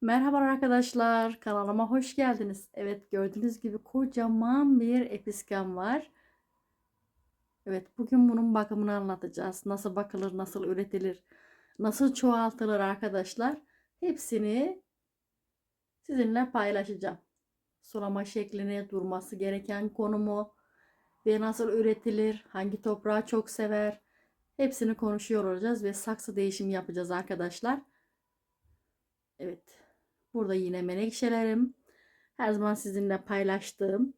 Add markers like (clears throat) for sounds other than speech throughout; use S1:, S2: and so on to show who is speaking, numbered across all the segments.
S1: Merhaba arkadaşlar, kanalıma hoş geldiniz. Evet, gördüğünüz gibi kocaman bir episkem var. Evet, bugün bunun bakımını anlatacağız. Nasıl bakılır, nasıl üretilir, nasıl çoğaltılır arkadaşlar. Hepsini sizinle paylaşacağım. Sulama şeklini, durması gereken konumu ve nasıl üretilir, hangi toprağı çok sever. Hepsini konuşuyor olacağız ve saksı değişimi yapacağız arkadaşlar. Evet. Burada yine menekşelerim. Her zaman sizinle paylaştığım.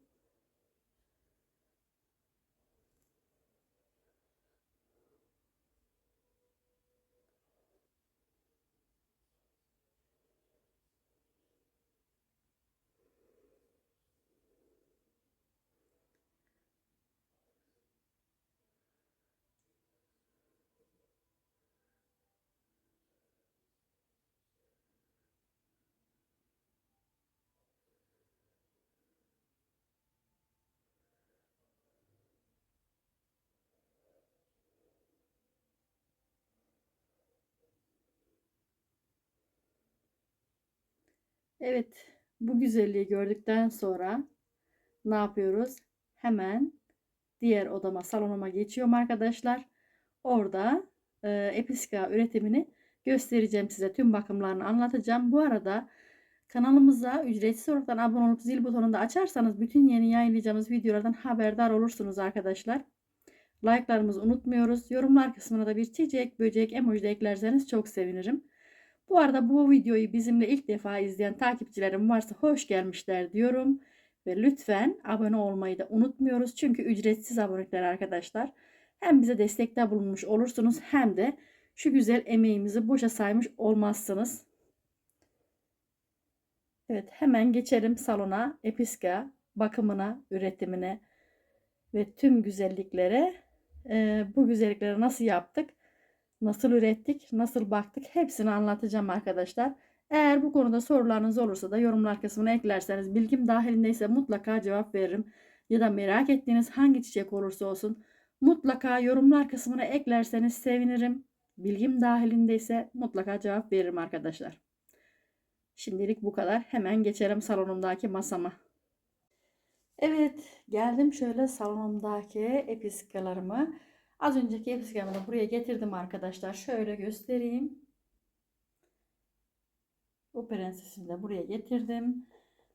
S1: Evet, bu güzelliği gördükten sonra ne yapıyoruz? Hemen diğer odama, salonuma geçiyorum arkadaşlar. Orada e, episka üretimini göstereceğim size. Tüm bakımlarını anlatacağım. Bu arada kanalımıza ücretsiz olarak abone olup zil butonunu da açarsanız bütün yeni yayınlayacağımız videolardan haberdar olursunuz arkadaşlar. Like'larımızı unutmuyoruz. Yorumlar kısmına da bir çiçek, böcek, emoji de eklerseniz çok sevinirim. Bu arada bu videoyu bizimle ilk defa izleyen takipçilerim varsa hoş gelmişler diyorum. Ve lütfen abone olmayı da unutmuyoruz. Çünkü ücretsiz abonelikler arkadaşlar. Hem bize destekte bulunmuş olursunuz hem de şu güzel emeğimizi boşa saymış olmazsınız. Evet hemen geçelim salona. Episka bakımına, üretimine ve tüm güzelliklere. Ee, bu güzellikleri nasıl yaptık? Nasıl ürettik, nasıl baktık hepsini anlatacağım arkadaşlar. Eğer bu konuda sorularınız olursa da yorumlar kısmına eklerseniz bilgim dahilindeyse mutlaka cevap veririm. Ya da merak ettiğiniz hangi çiçek olursa olsun mutlaka yorumlar kısmına eklerseniz sevinirim. Bilgim dahilindeyse mutlaka cevap veririm arkadaşlar. Şimdilik bu kadar. Hemen geçelim salonumdaki masama. Evet geldim şöyle salonumdaki episkalarımı Az önceki episkemi de buraya getirdim arkadaşlar. Şöyle göstereyim. Bu prensesimi de buraya getirdim.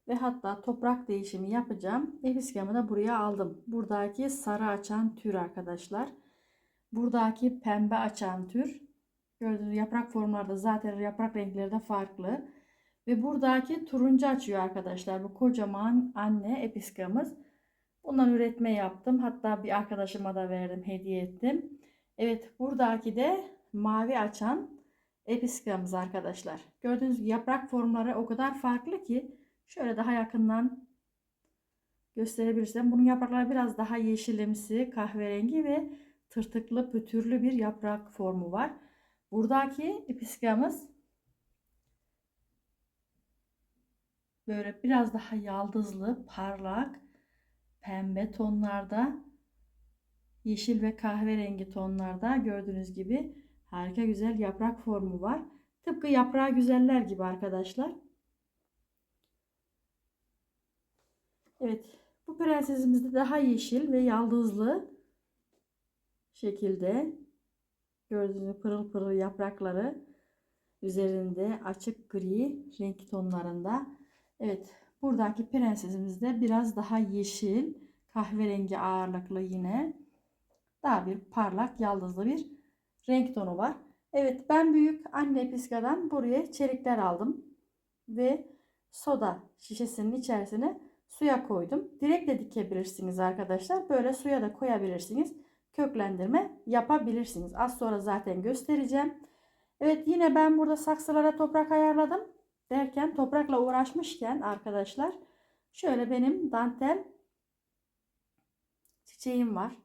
S1: Ve hatta toprak değişimi yapacağım. Episkemi de buraya aldım. Buradaki sarı açan tür arkadaşlar. Buradaki pembe açan tür. Gördüğünüz yaprak formlarda zaten yaprak renkleri de farklı. Ve buradaki turuncu açıyor arkadaşlar. Bu kocaman anne episkamız. Bundan üretme yaptım. Hatta bir arkadaşıma da verdim, hediye ettim. Evet, buradaki de mavi açan episkamız arkadaşlar. Gördüğünüz gibi yaprak formları o kadar farklı ki şöyle daha yakından gösterebilirsem bunun yaprakları biraz daha yeşilimsi, kahverengi ve tırtıklı, pütürlü bir yaprak formu var. Buradaki episkamız böyle biraz daha yaldızlı, parlak pembe tonlarda, yeşil ve kahverengi tonlarda gördüğünüz gibi harika güzel yaprak formu var. Tıpkı yaprağı güzeller gibi arkadaşlar. Evet bu prensesimizde daha yeşil ve yaldızlı şekilde gördüğünüz pırıl pırıl yaprakları üzerinde açık gri renk tonlarında. Evet Buradaki prensesimiz de biraz daha yeşil, kahverengi ağırlıklı yine. Daha bir parlak, yaldızlı bir renk tonu var. Evet ben büyük anne piskadan buraya çelikler aldım. Ve soda şişesinin içerisine suya koydum. Direkt de dikebilirsiniz arkadaşlar. Böyle suya da koyabilirsiniz. Köklendirme yapabilirsiniz. Az sonra zaten göstereceğim. Evet yine ben burada saksılara toprak ayarladım derken toprakla uğraşmışken arkadaşlar şöyle benim dantel çiçeğim var.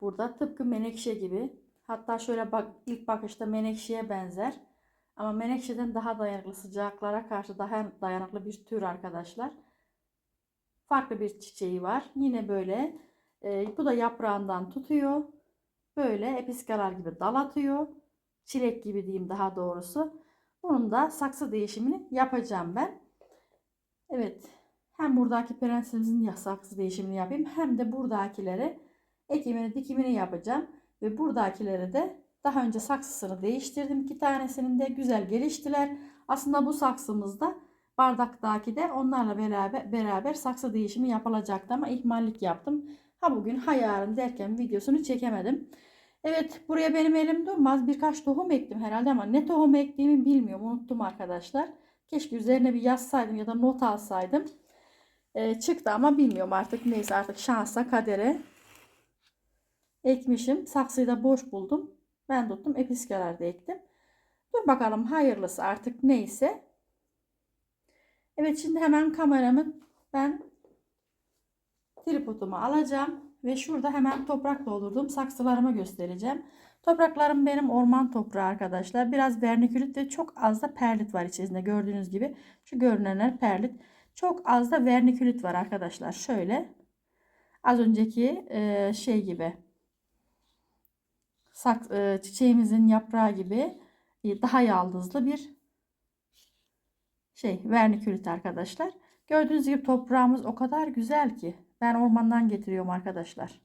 S1: Burada tıpkı menekşe gibi. Hatta şöyle bak ilk bakışta menekşeye benzer. Ama menekşeden daha dayanıklı sıcaklara karşı daha dayanıklı bir tür arkadaşlar. Farklı bir çiçeği var. Yine böyle e, bu da yaprağından tutuyor. Böyle episkalar gibi dal atıyor. Çilek gibi diyeyim daha doğrusu. Bunun da saksı değişimini yapacağım ben. Evet. Hem buradaki prensesimizin saksı değişimini yapayım hem de buradakilere ekimini dikimini yapacağım. Ve buradakilere de daha önce saksısını değiştirdim. iki tanesinin de güzel geliştiler. Aslında bu saksımızda bardaktaki de onlarla beraber, beraber saksı değişimi yapılacaktı ama ihmallik yaptım. Ha bugün ha derken videosunu çekemedim. Evet buraya benim elim durmaz. Birkaç tohum ektim herhalde ama ne tohum ektiğimi bilmiyorum. Unuttum arkadaşlar. Keşke üzerine bir yazsaydım ya da not alsaydım. Ee, çıktı ama bilmiyorum artık neyse artık şansa kadere ekmişim. Saksıyı da boş buldum. Ben tuttum episkeler de ektim. Dur bakalım hayırlısı artık neyse. Evet şimdi hemen kameramı ben tripodumu alacağım. Ve şurada hemen toprak doldurduğum saksılarımı göstereceğim. Topraklarım benim orman toprağı arkadaşlar. Biraz vernikülit ve çok az da perlit var içerisinde gördüğünüz gibi. Şu görünenler perlit. Çok az da vernikülit var arkadaşlar. Şöyle az önceki e, şey gibi sak, e, çiçeğimizin yaprağı gibi e, daha yaldızlı bir şey vernikülit arkadaşlar. Gördüğünüz gibi toprağımız o kadar güzel ki ben ormandan getiriyorum arkadaşlar.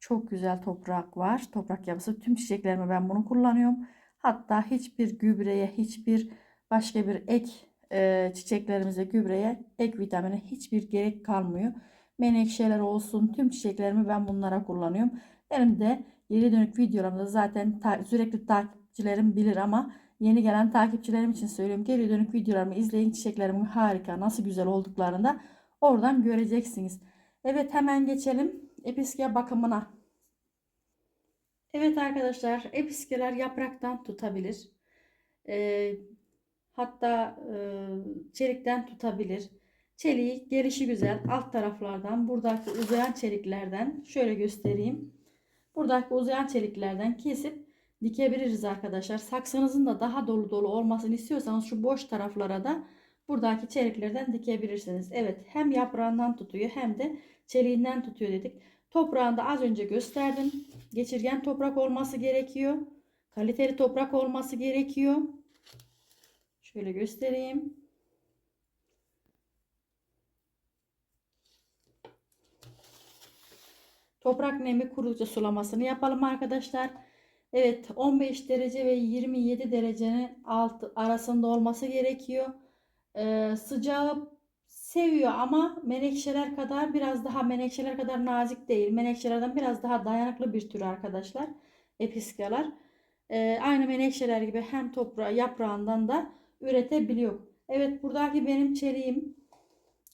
S1: Çok güzel toprak var. Toprak yapısı. Tüm çiçeklerime ben bunu kullanıyorum. Hatta hiçbir gübreye, hiçbir başka bir ek e, çiçeklerimize gübreye, ek vitamine hiçbir gerek kalmıyor. Menekşeler olsun tüm çiçeklerimi ben bunlara kullanıyorum. Benim de geri dönük videolarımda zaten ta sürekli takipçilerim bilir ama yeni gelen takipçilerim için söylüyorum. Geri dönük videolarımı izleyin. Çiçeklerimin harika, nasıl güzel olduklarında oradan göreceksiniz. Evet hemen geçelim episke bakımına. Evet arkadaşlar episkeler yapraktan tutabilir. Ee, hatta e, çelikten tutabilir. Çeliği gelişi güzel alt taraflardan buradaki uzayan çeliklerden şöyle göstereyim. Buradaki uzayan çeliklerden kesip dikebiliriz arkadaşlar. Saksınızın da daha dolu dolu olmasını istiyorsanız şu boş taraflara da buradaki çeliklerden dikebilirsiniz. Evet hem yaprağından tutuyor hem de çeliğinden tutuyor dedik. Toprağında az önce gösterdim. Geçirgen toprak olması gerekiyor. Kaliteli toprak olması gerekiyor. Şöyle göstereyim. Toprak nemi kurudukça sulamasını yapalım arkadaşlar. Evet 15 derece ve 27 derecenin alt arasında olması gerekiyor. Ee, sıcağı seviyor ama menekşeler kadar biraz daha menekşeler kadar nazik değil. Menekşelerden biraz daha dayanıklı bir tür arkadaşlar. Episkalar. Ee, aynı menekşeler gibi hem toprağı yaprağından da üretebiliyor. Evet buradaki benim çeliğim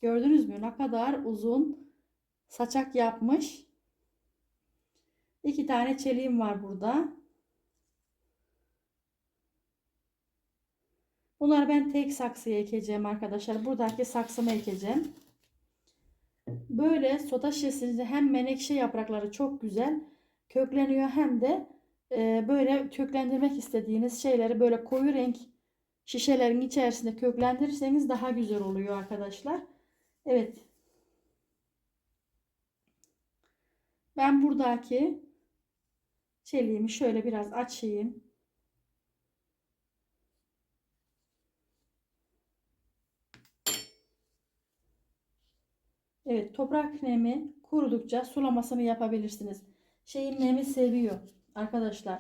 S1: gördünüz mü ne kadar uzun saçak yapmış. İki tane çeliğim var burada. Bunları ben tek saksıya ekeceğim arkadaşlar. Buradaki saksımı ekeceğim. Böyle soda şişesinde hem menekşe yaprakları çok güzel kökleniyor hem de e, böyle köklendirmek istediğiniz şeyleri böyle koyu renk şişelerin içerisinde köklendirirseniz daha güzel oluyor arkadaşlar. Evet. Ben buradaki çeliğimi şöyle biraz açayım. Evet toprak nemi kurudukça sulamasını yapabilirsiniz. Şeyin nemi seviyor arkadaşlar.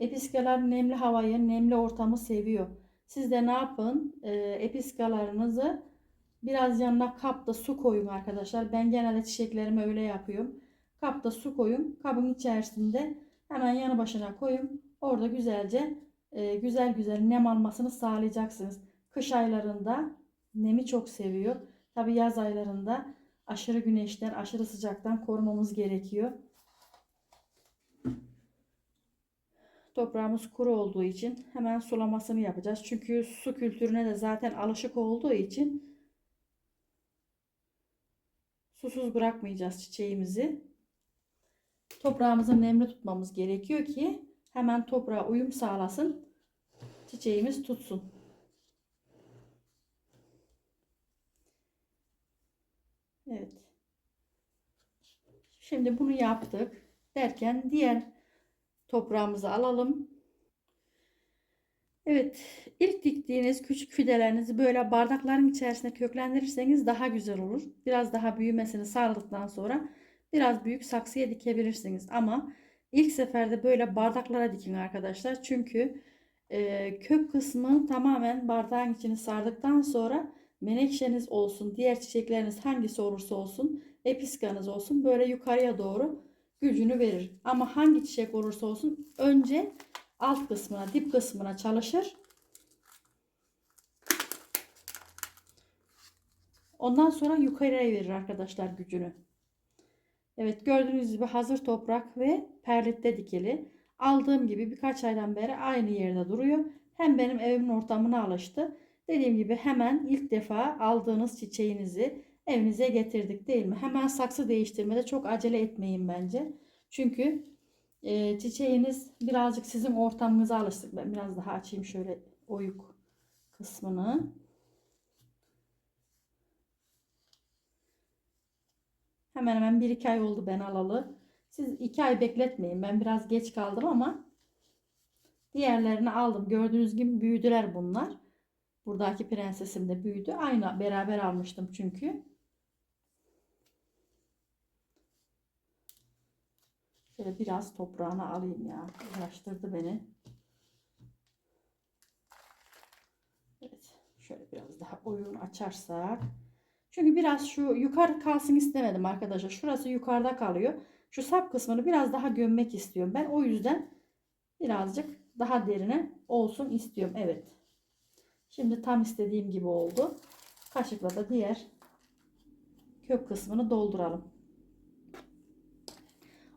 S1: Episkalar nemli havayı, nemli ortamı seviyor. Siz de ne yapın? E, episkalarınızı biraz yanına kapta su koyun arkadaşlar. Ben genelde çiçeklerimi öyle yapıyorum. Kapta su koyun. Kabın içerisinde hemen yanı başına koyun. Orada güzelce e, güzel güzel nem almasını sağlayacaksınız. Kış aylarında nemi çok seviyor. Tabi yaz aylarında aşırı güneşten, aşırı sıcaktan korumamız gerekiyor. Toprağımız kuru olduğu için hemen sulamasını yapacağız. Çünkü su kültürüne de zaten alışık olduğu için susuz bırakmayacağız çiçeğimizi. Toprağımızı nemli tutmamız gerekiyor ki hemen toprağa uyum sağlasın. Çiçeğimiz tutsun. Evet. Şimdi bunu yaptık derken diğer toprağımızı alalım. Evet, ilk diktiğiniz küçük fidelerinizi böyle bardakların içerisine köklendirirseniz daha güzel olur. Biraz daha büyümesini sağladıktan sonra biraz büyük saksıya dikebilirsiniz. Ama ilk seferde böyle bardaklara dikin arkadaşlar. Çünkü e, kök kısmı tamamen bardağın içini sardıktan sonra menekşeniz olsun, diğer çiçekleriniz hangisi olursa olsun, episkanız olsun böyle yukarıya doğru gücünü verir. Ama hangi çiçek olursa olsun önce alt kısmına, dip kısmına çalışır. Ondan sonra yukarıya verir arkadaşlar gücünü. Evet gördüğünüz gibi hazır toprak ve perlitte dikili. Aldığım gibi birkaç aydan beri aynı yerde duruyor. Hem benim evimin ortamına alıştı. Dediğim gibi hemen ilk defa aldığınız çiçeğinizi evinize getirdik değil mi? Hemen saksı değiştirmede çok acele etmeyin bence. Çünkü e, çiçeğiniz birazcık sizin ortamınıza alıştık. Ben biraz daha açayım şöyle oyuk kısmını. Hemen hemen 1-2 ay oldu ben alalı. Siz 2 ay bekletmeyin. Ben biraz geç kaldım ama diğerlerini aldım. Gördüğünüz gibi büyüdüler bunlar. Buradaki prensesim de büyüdü. Aynı beraber almıştım çünkü. Şöyle biraz toprağını alayım ya. Uğraştırdı beni. Evet. Şöyle biraz daha oyun açarsak. Çünkü biraz şu yukarı kalsın istemedim arkadaşlar. Şurası yukarıda kalıyor. Şu sap kısmını biraz daha gömmek istiyorum. Ben o yüzden birazcık daha derine olsun istiyorum. Evet. Şimdi tam istediğim gibi oldu. Kaşıkla da diğer kök kısmını dolduralım.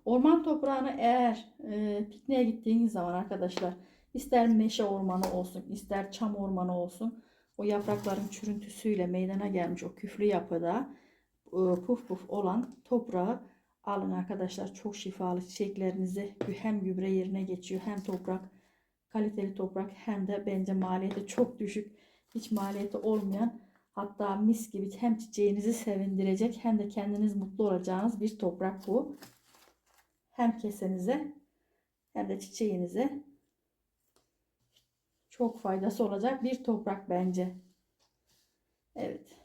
S1: Orman toprağını eğer e, pikniğe gittiğiniz zaman arkadaşlar ister meşe ormanı olsun ister çam ormanı olsun o yaprakların çürüntüsüyle meydana gelmiş o küflü yapıda e, puf puf olan toprağı alın arkadaşlar. Çok şifalı çiçeklerinizi hem gübre yerine geçiyor hem toprak kaliteli toprak hem de bence maliyeti çok düşük hiç maliyeti olmayan hatta mis gibi hem çiçeğinizi sevindirecek hem de kendiniz mutlu olacağınız bir toprak bu. Hem kesenize hem de çiçeğinize çok faydası olacak bir toprak bence. Evet.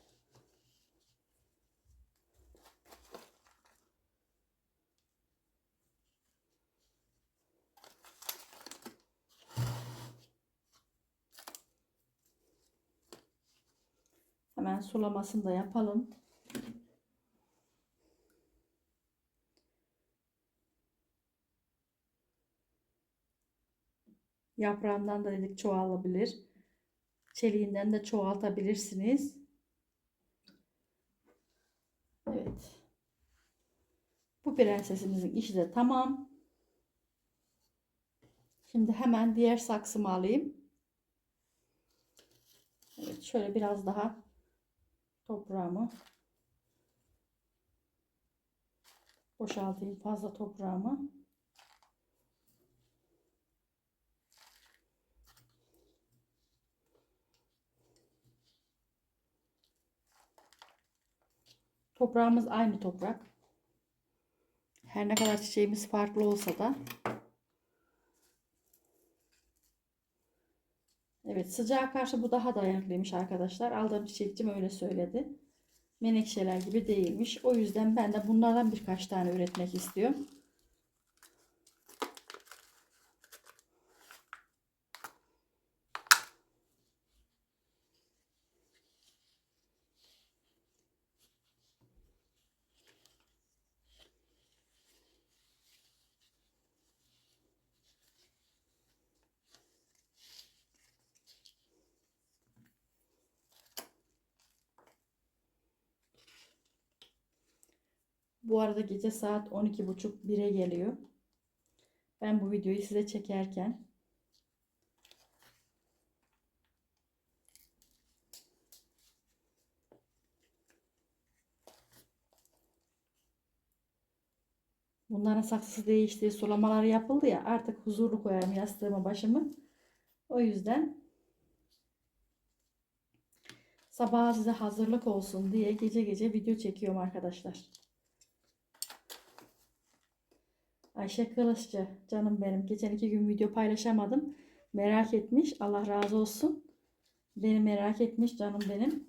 S1: Hemen sulamasını da yapalım. Yaprağından da dedik çoğalabilir. Çeliğinden de çoğaltabilirsiniz. Evet. Bu prensesimizin işi de tamam. Şimdi hemen diğer saksımı alayım. Evet şöyle biraz daha toprağımı boşaltayım fazla toprağımı. Toprağımız aynı toprak. Her ne kadar çiçeğimiz farklı olsa da. Evet sıcağa karşı bu daha dayanıklıymış arkadaşlar. Aldığım çiçekçim öyle söyledi. Menekşeler gibi değilmiş. O yüzden ben de bunlardan birkaç tane üretmek istiyorum. Bu arada gece saat 12.30-1'e geliyor. Ben bu videoyu size çekerken Bunların saksısı değişti, sulamaları yapıldı ya artık huzurlu koyarım yastığıma başımı. O yüzden sabah size hazırlık olsun diye gece gece video çekiyorum arkadaşlar. Ayşe Kılıççı canım benim. Geçen iki gün video paylaşamadım. Merak etmiş. Allah razı olsun. Beni merak etmiş canım benim.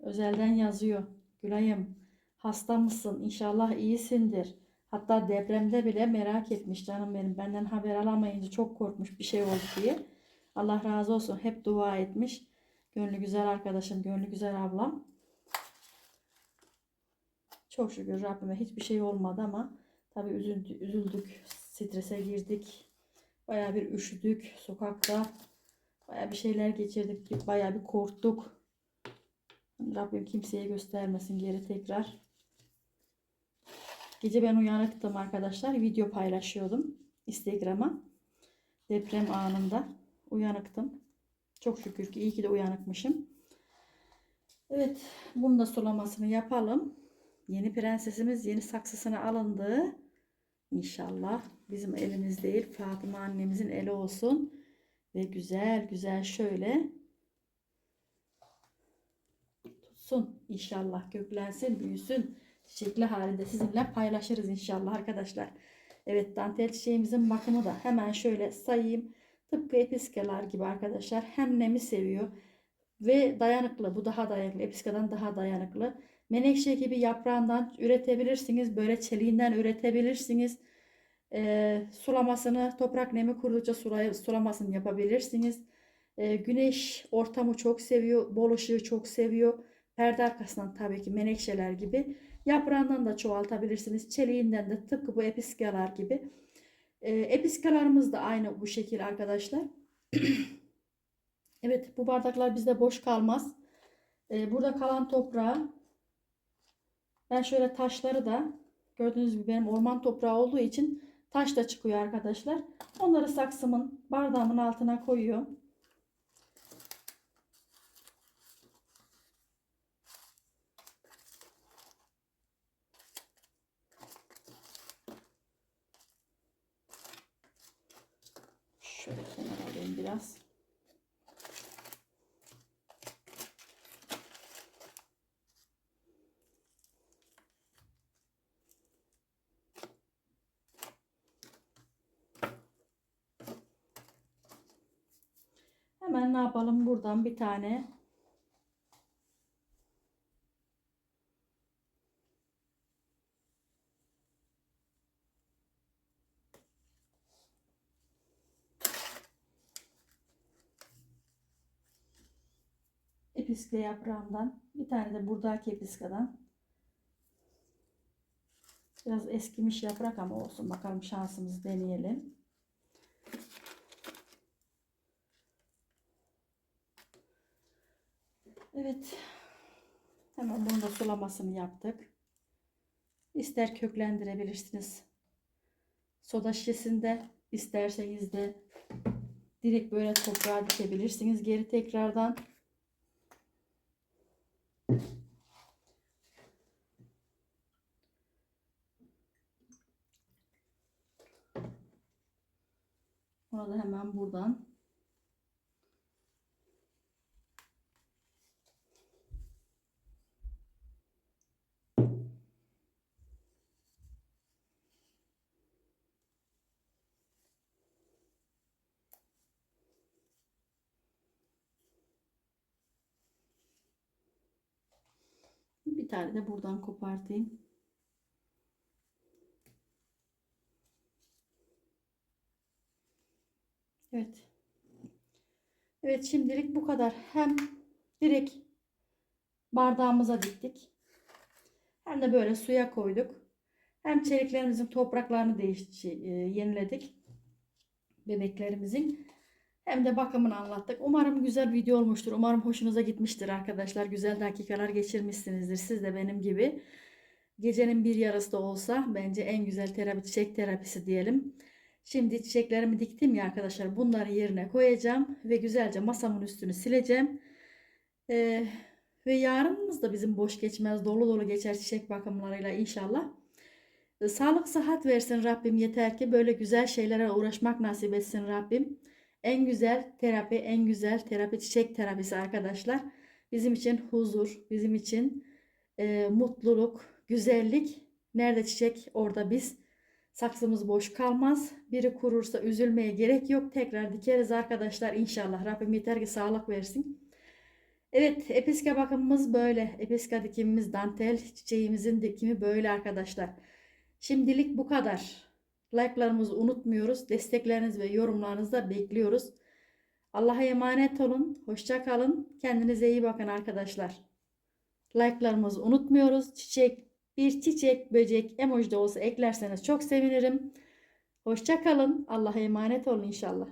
S1: Özelden yazıyor. Gülay'ım hasta mısın? İnşallah iyisindir. Hatta depremde bile merak etmiş canım benim. Benden haber alamayınca çok korkmuş bir şey oldu diye. Allah razı olsun. Hep dua etmiş. Gönlü güzel arkadaşım, gönlü güzel ablam. Çok şükür Rabbime hiçbir şey olmadı ama tabii üzüldü, üzüldük, strese girdik. Bayağı bir üşüdük sokakta. Bayağı bir şeyler geçirdik. Bayağı bir korktuk. Rabbim kimseye göstermesin geri tekrar. Gece ben uyanıktım arkadaşlar. Video paylaşıyordum Instagram'a. Deprem anında uyanıktım. Çok şükür ki iyi ki de uyanıkmışım. Evet, bunun da sulamasını yapalım. Yeni prensesimiz yeni saksısına alındı. İnşallah bizim elimiz değil, Fatıma annemizin eli olsun. Ve güzel güzel şöyle tutsun inşallah köklensin, büyüsün. Çiçekli halinde sizinle paylaşırız inşallah arkadaşlar. Evet dantel çiçeğimizin bakımı da hemen şöyle sayayım. Tıpkı episkeler gibi arkadaşlar. Hem nemi seviyor ve dayanıklı. Bu daha dayanıklı. Episkadan daha dayanıklı. Menekşe gibi yaprağından üretebilirsiniz. Böyle çeliğinden üretebilirsiniz. Ee, sulamasını toprak nemi kurudukça sulamasını yapabilirsiniz. Ee, güneş ortamı çok seviyor. Bol ışığı çok seviyor. Perde arkasından tabii ki menekşeler gibi. Yaprağından da çoğaltabilirsiniz. Çeliğinden de tıpkı bu episkalar gibi. E, episkalarımız da aynı bu şekil arkadaşlar. (clears throat) evet bu bardaklar bizde boş kalmaz. E, burada kalan toprağı ben şöyle taşları da gördüğünüz gibi benim orman toprağı olduğu için taş da çıkıyor arkadaşlar. Onları saksımın bardağımın altına koyuyorum. Şöyle kenara alayım biraz. Hemen ne yapalım? Buradan bir tane episke yaprağından bir tane de buradaki episkadan biraz eskimiş yaprak ama olsun bakalım şansımızı deneyelim. Evet. Hemen bunu da sulamasını yaptık. İster köklendirebilirsiniz. Soda şişesinde isterseniz de direkt böyle toprağa dikebilirsiniz. Geri tekrardan Onu da hemen buradan Bir tane de buradan kopartayım. Evet. Evet şimdilik bu kadar. Hem direkt bardağımıza diktik. Hem de böyle suya koyduk. Hem çeliklerimizin topraklarını değiş e, yeniledik. Bebeklerimizin. Hem de bakımını anlattık. Umarım güzel video olmuştur. Umarım hoşunuza gitmiştir arkadaşlar. Güzel dakikalar geçirmişsinizdir. Siz de benim gibi. Gecenin bir yarısı da olsa bence en güzel terapi çiçek terapisi diyelim. Şimdi çiçeklerimi diktim ya arkadaşlar. Bunları yerine koyacağım ve güzelce masamın üstünü sileceğim. Ee, ve yarınımız da bizim boş geçmez. Dolu dolu geçer çiçek bakımlarıyla inşallah. Ee, sağlık sıhhat versin Rabbim yeter ki böyle güzel şeylere uğraşmak nasip etsin Rabbim. En güzel terapi, en güzel terapi çiçek terapisi arkadaşlar. Bizim için huzur, bizim için e, mutluluk, güzellik. Nerede çiçek orada biz. Saksımız boş kalmaz. Biri kurursa üzülmeye gerek yok. Tekrar dikeriz arkadaşlar inşallah. Rabbim yeter ki sağlık versin. Evet, episka bakımımız böyle. Episka dikimimiz dantel, çiçeğimizin dikimi böyle arkadaşlar. Şimdilik bu kadar. Like'larımızı unutmuyoruz. Destekleriniz ve yorumlarınızı da bekliyoruz. Allah'a emanet olun. Hoşça kalın. Kendinize iyi bakın arkadaşlar. Like'larımızı unutmuyoruz. Çiçek, bir çiçek, böcek, emoji de olsa eklerseniz çok sevinirim. Hoşça kalın. Allah'a emanet olun inşallah.